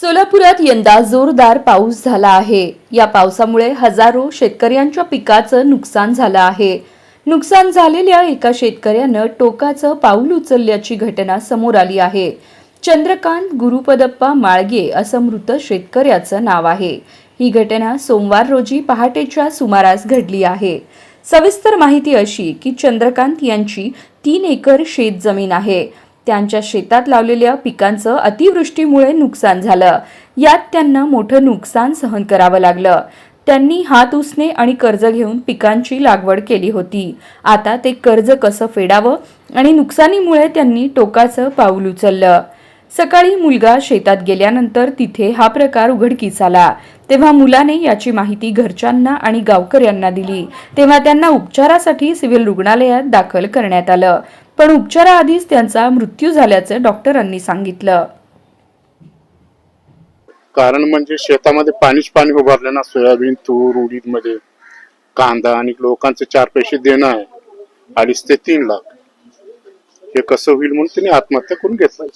सोलापुरात यंदा जोरदार पाऊस झाला आहे. या पावसामुळे हजारो शेतकऱ्यांच्या पिकाचं नुकसान झालं आहे. नुकसान झालेल्या एका शेतकऱ्यानं टोकाचं पाऊल उचलल्याची घटना समोर आली आहे. चंद्रकांत गुरुपदप्पा माळगे असं मृत शेतकऱ्याचं नाव आहे. ही घटना सोमवार रोजी पहाटेच्या सुमारास घडली आहे. सविस्तर माहिती अशी की चंद्रकांत यांची तीन एकर शेत जमीन आहे. त्यांच्या शेतात लावलेल्या पिकांचं अतिवृष्टीमुळे नुकसान झालं. यात त्यांना मोठं नुकसान सहन करावं लागलं. त्यांनी हात उसने आणि कर्ज घेऊन पिकांची लागवड केली होती. आता ते कर्ज कसं फेडावं आणि नुकसानीमुळे त्यांनी टोकाचं पाऊल उचललं. सकाळी मुलगा शेतात गेल्यानंतर तिथे हा प्रकार उघडकीस आला तेव्हा मुलाने याची माहिती घरच्यांना आणि गावकऱ्यांना दिली. तेव्हा त्यांना उपचारासाठी सिव्हिल रुग्णालयात दाखल करण्यात आलं. पण उपचाराआधीच त्यांचा मृत्यू झाल्याचं डॉक्टरांनी सांगितलं. कारण म्हणजे शेतामध्ये पाणीच पाणी उभारलं ना सोयाबीन तूर उडीदमध्ये कांदा आणि लोकांचे चार पैसे देणं आहे. अडीच ते तीन लाख. हे कसं होईल म्हणून त्यांनी आत्महत्या करून घेतलं.